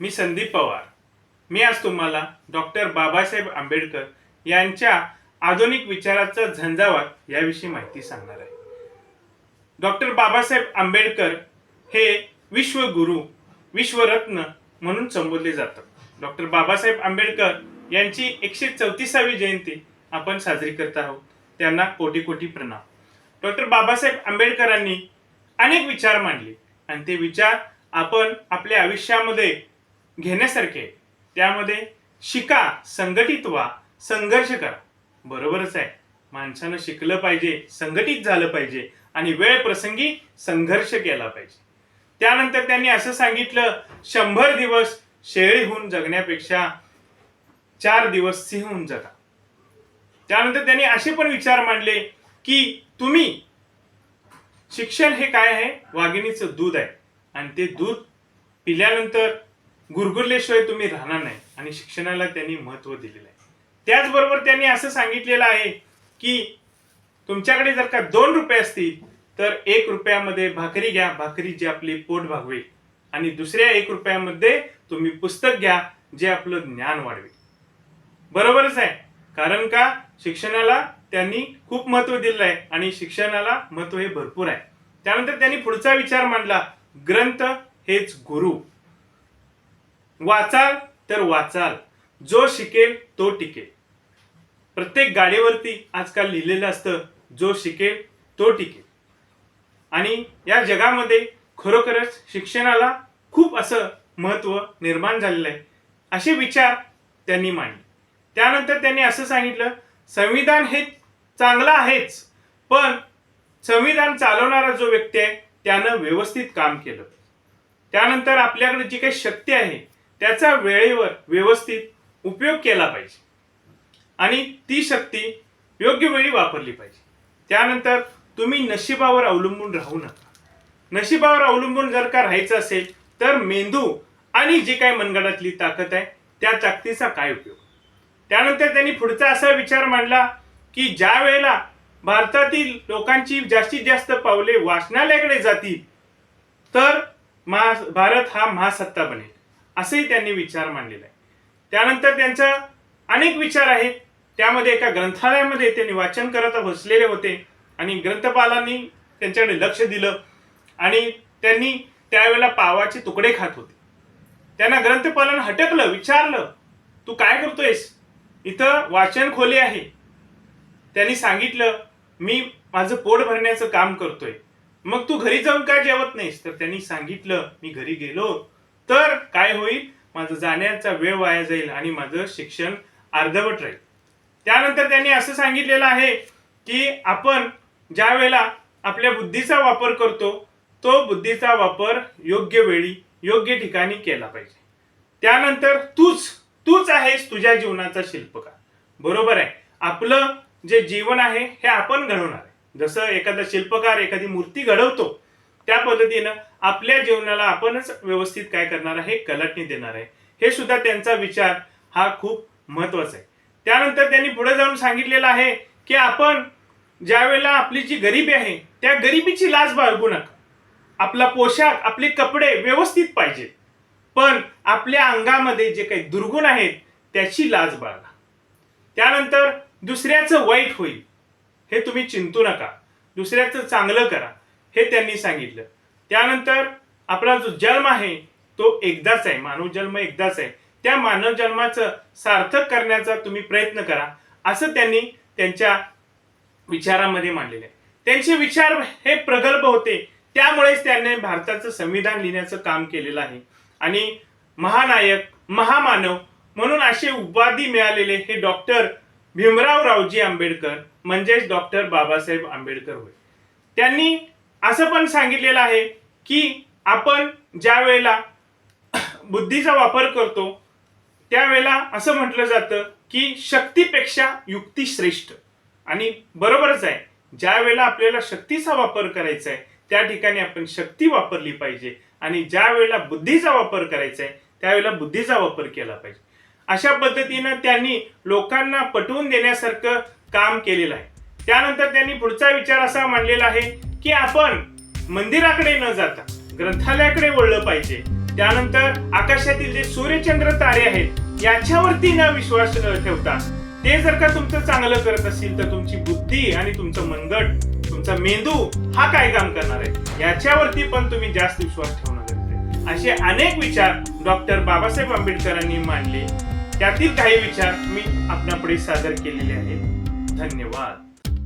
मी संदीप पवार. मी आज तुम्हाला डॉक्टर बाबासाहेब आंबेडकर यांच्या आधुनिक विचाराचा झंझावात याविषयी माहिती सांगणार आहे. डॉक्टर बाबासाहेब आंबेडकर हे विश्वगुरु विश्वरत्न म्हणून संबोधले जातात. डॉक्टर बाबासाहेब आंबेडकर यांची एकशे चौतीसावी जयंती आपण साजरी करत आहोत. त्यांना कोटी कोटी प्रणाम. डॉक्टर बाबासाहेब आंबेडकरांनी अनेक विचार मांडले आणि ते विचार आपण आपल्या आयुष्यामध्ये घेण्यासारखे. त्यामध्ये शिका संघटित व्हा संघर्ष करा. बरोबरच आहे. माणसानं शिकलं पाहिजे संघटित झालं पाहिजे आणि वेळ प्रसंगी संघर्ष केला पाहिजे. त्यानंतर त्यांनी असं सांगितलं शंभर दिवस शेळीहून जगण्यापेक्षा चार दिवस सिंहून जगा. त्यानंतर त्यांनी असे पण विचार मांडले की तुम्ही शिक्षण हे काय आहे? वाघिणीचं दूध आहे. आणि ते दूध पिल्यानंतर गुरगुरल्याशिवाय तुम्ही राहणार नाही आणि शिक्षणाला त्यांनी महत्त्व दिलेलं आहे. त्याचबरोबर त्यांनी असं सांगितलेलं आहे की तुमच्याकडे जर का दोन रुपये असतील तर एक रुपयामध्ये भाकरी घ्या भाकरी जे आपली पोट भागवेल आणि दुसऱ्या एक रुपयामध्ये तुम्ही पुस्तक घ्या जे आपलं ज्ञान वाढवेल बरोबरच आहे. कारण का? शिक्षणाला त्यांनी खूप महत्त्व दिलेलं आहे आणि शिक्षणाला महत्त्व हे भरपूर आहे. त्यानंतर त्यांनी पुढचा विचार मांडला ग्रंथ हेच गुरु. वाचाल तर वाचाल. जो शिकेल तो टिकेल. प्रत्येक गाडीवरती आजकाल लिहिलेलं असतं जो शिकेल तो टिकेल. आणि या जगामध्ये खरोखरच शिक्षणाला खूप असं महत्त्व निर्माण झालेलं आहे असे विचार त्यांनी मांडले. त्यानंतर त्यांनी असं सांगितलं संविधान हे चांगलं आहेच पण संविधान चालवणारा जो व्यक्ती आहे त्यानं व्यवस्थित काम केलं. त्यानंतर आपल्याकडे जी काही शक्ती आहे त्याचा वेळेवर व्यवस्थित उपयोग केला पाहिजे. आणि ती शक्ती योग्य वेळी वापरली पाहिजे. त्यानंतर तुम्ही नशिबावर अवलंबून राहू नका. नशिबावर अवलंबून जर का राहायचं असेल तर मेंदू आणि जी काही मनगडातली ताकद आहे त्या ताकदीचा काय उपयोग? त्यानंतर त्यांनी पुढचा असा विचार मांडला की ज्या वेळेला भारतातील लोकांची जास्तीत जास्त पावले वाचनालयाकडे जातील तर महा भारत हा महासत्ता बनेल. असंही त्यांनी विचार मांडलेला आहे. त्यानंतर त्यांचा अनेक विचार आहेत. त्यामध्ये एका ग्रंथालयामध्ये त्यांनी वाचन करत बसलेले होते आणि ग्रंथपालांनी त्यांच्याकडे लक्ष दिलं आणि त्यांनी त्यावेळेला पावाचे तुकडे खात होते. त्यांना ग्रंथपालानं हटकलं विचारलं तू काय करतोयस? इथं वाचन खोली आहे. त्यांनी सांगितलं मी माझं पोट भरण्याचं काम करतोय. मग तू घरी जाऊन काय जेवत नाहीस? तर त्यांनी सांगितलं मी घरी गेलो तर काय होईल? माझं जाण्याचा वेळ वाया जाईल आणि माझं शिक्षण अर्धवट राहील. त्यानंतर त्यांनी असं सांगितलेलं आहे की आपण ज्या वेळेला आपल्या बुद्धीचा वापर करतो तो बुद्धीचा वापर योग्य वेळी योग्य ठिकाणी केला पाहिजे. त्यानंतर तूच तूच आहेस तुझ्या जीवनाचा शिल्पकार. बरोबर आहे. आपलं जे जीवन आहे हे आपण घडवणार आहे. जसं एखादा शिल्पकार एखादी मूर्ती घडवतो त्या पद्धतीनं आपल्या जीवनाला आपणच व्यवस्थित काय करणार आहे? कलाटणी देणार आहे. हे सुद्धा त्यांचा विचार हा खूप महत्त्वाचा आहे. त्यानंतर त्यांनी पुढे जाऊन सांगितलेलं आहे की आपण ज्या वेळेला आपली जी गरिबी आहे त्या गरिबीची लाज बाळगू नका. आपला पोशाख आपले कपडे व्यवस्थित पाहिजे. पण आपल्या अंगामध्ये जे काही दुर्गुण आहेत त्याची लाज बाळगा. त्यानंतर दुसऱ्याचं वाईट होईल हे तुम्ही चिंतू नका. दुसऱ्याचं चांगलं करा. हे त्यांनी सांगितलं. त्यानंतर आपला जो जन्म आहे तो एकदाच आहे. मानव जन्म एकदाच आहे. त्या मानव जन्माचं सार्थक करण्याचा तुम्ही प्रयत्न करा असं त्यांनी त्यांच्या विचारामध्ये मांडलेले आहे. त्यांचे विचार हे प्रगल्भ होते. त्यामुळेच त्यांनी भारताचं संविधान लिहिण्याचं काम केलेलं आहे. आणि महानायक महामानव म्हणून असे उपाधी मिळालेले हे डॉक्टर भीमराव रावजी आंबेडकर म्हणजेच डॉक्टर बाबासाहेब आंबेडकर होय. त्यांनी असं पण सांगितलेलं आहे की आपण ज्या वेळेला बुद्धीचा वापर करतो त्यावेळेला असं म्हटलं जातं की शक्तीपेक्षा युक्ती श्रेष्ठ. आणि बरोबरच आहे ज्या वेळेला आपल्याला शक्तीचा वापर करायचा आहे त्या ठिकाणी आपण शक्ती वापरली पाहिजे. आणि ज्या वेळेला बुद्धीचा वापर करायचा आहे त्यावेळेला बुद्धीचा वापर केला पाहिजे. अशा पद्धतीनं त्यांनी लोकांना पटवून देण्यासारखं काम केलेलं आहे. त्यानंतर त्यांनी पुढचा विचार असा मांडलेला आहे की आपण मंदिराकडे न जाता ग्रंथालयाकडे वळलं पाहिजे. त्यानंतर आकाशातील जे सूर्यचंद्र तारे आहेत याच्यावरती न विश्वास ठेवता ते जर का तुमचं चांगलं करत असेल तर तुमची बुद्धी आणि तुमचं मनगट तुमचा मेंदू हा काय काम करणार आहे? याच्यावरती पण तुम्ही जास्त विश्वास ठेवणं गरजेचं आहे. असे अनेक विचार डॉक्टर बाबासाहेब आंबेडकरांनी मांडले. त्यातील काही विचार मी आपणापुढे सादर केलेले आहेत. धन्यवाद.